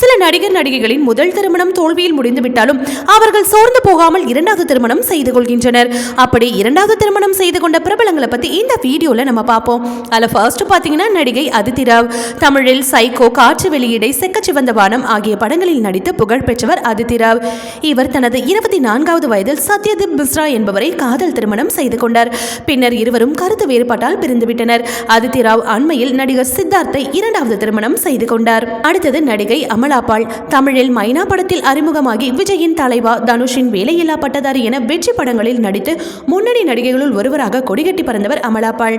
சில நடிகர் நடிகைகளின் முதல் திருமணம் தோல்வியில் முடிந்துவிட்டாலும் அவர்கள் சோர்ந்து போகாமல் இரண்டாவது திருமணம் செய்து கொள்கின்றனர். அப்படி இரண்டாவது திருமணம் செய்து கொண்ட பிரபலங்களை பத்தி இந்த வீடியோல நம்ம பார்ப்போம். அதில் ஃபர்ஸ்ட் பாத்தீங்கன்னா நடிகை அதிதி ராவ். தமிழில் சைக்கோ காற்று வெளியீடை செக்கச்சிவந்த வானம் ஆகிய படங்களில் நடித்து புகழ் பெற்றவர் அதிதி ராவ். இவர் தனது இருபத்தி நான்காவது வயதில் சத்யதீப் மிஸ்ரா என்பவரை காதல் திருமணம் செய்து கொண்டார். பின்னர் இருவரும் கருத்து வேறுபாட்டால் பிரிந்துவிட்டனர். அதிதி ராவ் அண்மையில் நடிகர் சித்தார்த்தை இரண்டாவது திருமணம் செய்து கொண்டார். அடுத்தது நடிகை அமலாபால் தமிழில் மைனா படத்தில் அறிமுகமாகி விஜயின் தலைவா தனுஷின் வேலையில்லா பட்டதாரி என வெற்றி படங்களில் நடித்து முன்னணி நடிகைகளுள் ஒருவராக கொடிகட்டி பறந்தவர் அமலாபால்.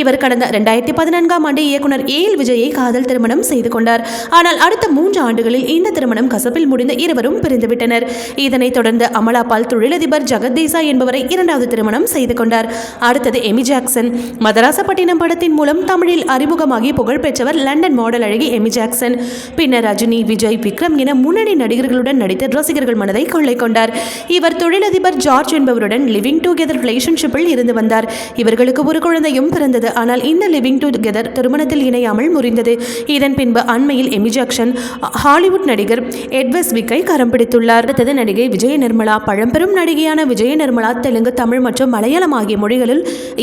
இவர் கடந்த ரெண்டாயிரத்தி பதினான்காம் ஆண்டு இயக்குனர் ஏ எல் விஜயை காதல் திருமணம் செய்து கொண்டார். ஆனால் அடுத்த மூன்று ஆண்டுகளில் இந்த திருமணம் கசப்பில் முடிந்த இருவரும் பிரிந்துவிட்டனர் இதனைத் தொடர்ந்து அமலாபால் தொழிலதிபர் ஜெகதீசா என்பவரை இரண்டாவது திருமணம் செய்து கொண்டார். அடுத்தது எமி ஜாக்சன். மதராசப்பட்டினம் படத்தின் மூலம் தமிழில் அறிமுகமாகி புகழ்பெற்றவர் லண்டன் மாடல் அழகி எமி ஜாக்சன். பின்னர் ரஜினி விஜய் விக்ரம் என முன்னணி நடிகர்களுடன் நடித்து ரசிகர்கள் மனதை கொள்ளை கொண்டார். இவர் தொழிலதிபர் ஜார்ஜ் என்பவருடன் லிவிங் டுகெதர் ரிலேஷன்ஷிப்பில் இருந்து வந்தார். இவர்களுக்கு ஒரு குழந்தையும் பிறந்தது. ஆனால் இந்த லிவிங் டுகெதர் திருமணத்தில் இணையாமல் முறிந்தது. இதன் பின்பு அண்மையில் எமி ஜாக்சன் ஹாலிவுட் நடிகர் எட்வஸ் விக்கை கரம் பிடித்துள்ளார். அடுத்தது நடிகை விஜய நிர்மலா. பழம்பெரும் நடிகையான விஜய நிர்மலா தெலுங்கு தமிழ் மற்றும் மலையாளம் ஆகிய மொழிகளில்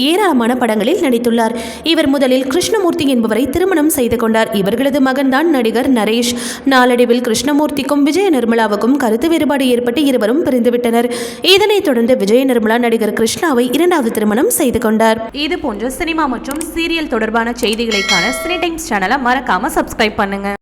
ஏராளமான படங்களில் நடித்துள்ளார். இவர் முதலில் கிருஷ்ணமூர்த்தி என்பவரை திருமணம் செய்து கொண்டார். இவர்களது மகன்தான் நடிகர் நரேஷ். நாளடைவில் கிருஷ்ணமூர்த்திக்கும் விஜய நிர்மலாவுக்கும் கருத்து வேறுபாடு ஏற்பட்டு இருவரும் பிரிந்துவிட்டனர். இதனைத் தொடர்ந்து விஜய நிர்மலா நடிகர் கிருஷ்ணாவை இரண்டாவது திருமணம் செய்து கொண்டார். இது போன்ற சினிமா மற்றும் சீரியல் தொடர்பான செய்திகளைக்கான சினி டைம்ஸ் சேனலை மறக்காம சப்ஸ்கிரைப் பண்ணுங்க.